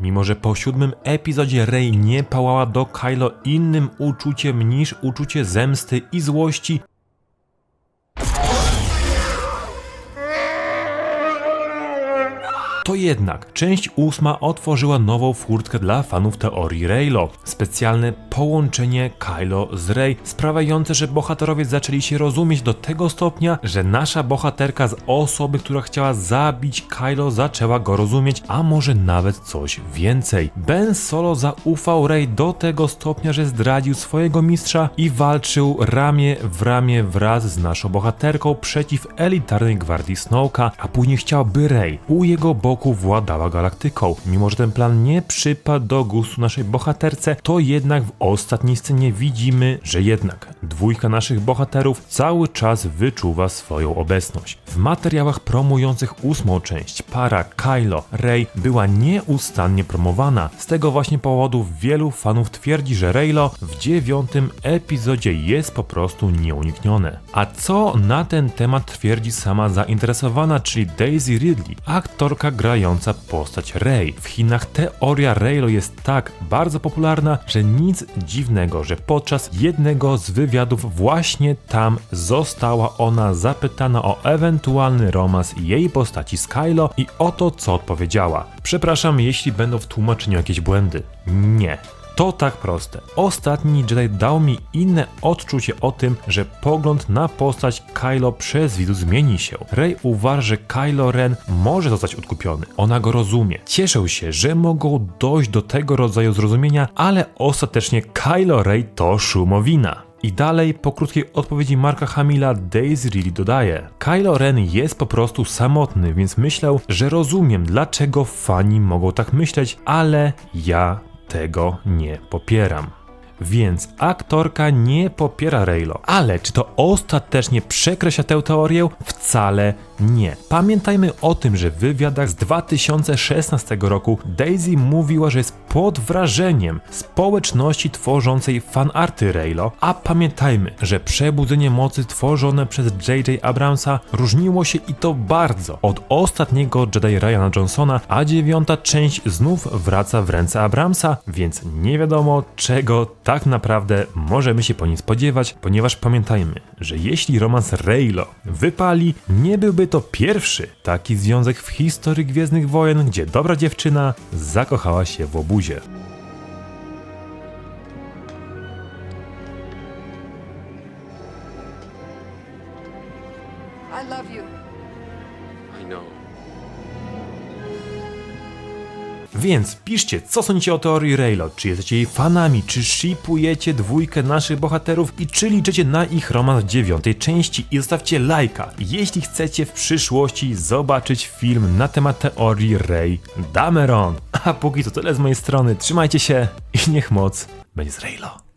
Mimo, że po siódmym epizodzie Rey nie pałała do Kylo innym uczuciem niż uczucie zemsty i złości, To jednak część ósma otworzyła nową furtkę dla fanów teorii Reylo. Specjalne połączenie Kylo z Rey, sprawiające, że bohaterowie zaczęli się rozumieć do tego stopnia, że nasza bohaterka z osoby, która chciała zabić Kylo, zaczęła go rozumieć, a może nawet coś więcej. Ben Solo zaufał Rey do tego stopnia, że zdradził swojego mistrza i walczył ramię w ramię wraz z naszą bohaterką przeciw elitarnej gwardii Snowka, a później chciał, by Rey u jego boku władała galaktyką. Mimo, że ten plan nie przypadł do gustu naszej bohaterce, to jednak w ostatniej scenie widzimy, że jednak dwójka naszych bohaterów cały czas wyczuwa swoją obecność. W materiałach promujących ósmą część para Kylo Rey była nieustannie promowana. Z tego właśnie powodu wielu fanów twierdzi, że Reylo w dziewiątym epizodzie jest po prostu nieuniknione. A co na ten temat twierdzi sama zainteresowana, czyli Daisy Ridley, aktorka grająca postać Rey. W Chinach teoria Reylo jest tak bardzo popularna, że nic dziwnego, że podczas jednego z wywiadów właśnie tam została ona zapytana o ewentualny romans jej postaci z Kylo i o to, co odpowiedziała. Przepraszam, jeśli będą w tłumaczeniu jakieś błędy. Nie. To tak proste. Ostatni Jedi dał mi inne odczucie o tym, że pogląd na postać Kylo przez widzu zmieni się. Rey uważa, że Kylo Ren może zostać odkupiony. Ona go rozumie. Cieszę się, że mogą dojść do tego rodzaju zrozumienia, ale ostatecznie Kylo Rey to szumowina. I dalej, po krótkiej odpowiedzi Marka Hamila, Daisy Ridley dodaje: Kylo Ren jest po prostu samotny, więc myślę, że rozumiem, dlaczego fani mogą tak myśleć, ale ja tego nie popieram. Więc aktorka nie popiera Reylo. Ale czy to ostatecznie przekreśla tę teorię? Wcale nie. Pamiętajmy o tym, że w wywiadach z 2016 roku Daisy mówiła, że jest pod wrażeniem społeczności tworzącej fanarty Reylo, a pamiętajmy, że przebudzenie mocy tworzone przez J.J. Abramsa różniło się i to bardzo od ostatniego Jedi Ryana Johnsona, a dziewiąta część znów wraca w ręce Abramsa, więc nie wiadomo czego tak naprawdę możemy się po nim spodziewać, ponieważ pamiętajmy, że jeśli romans Reylo wypali, nie byłby to pierwszy taki związek w historii Gwiezdnych Wojen, gdzie dobra dziewczyna zakochała się w obuzie. I love you. I know. Więc piszcie, co sądzicie o teorii Reylo, czy jesteście jej fanami, czy shipujecie dwójkę naszych bohaterów i czy liczycie na ich romans dziewiątej części i zostawcie lajka, jeśli chcecie w przyszłości zobaczyć film na temat teorii Rey Dameron. A póki to tyle z mojej strony, trzymajcie się i niech moc będzie z Reylo.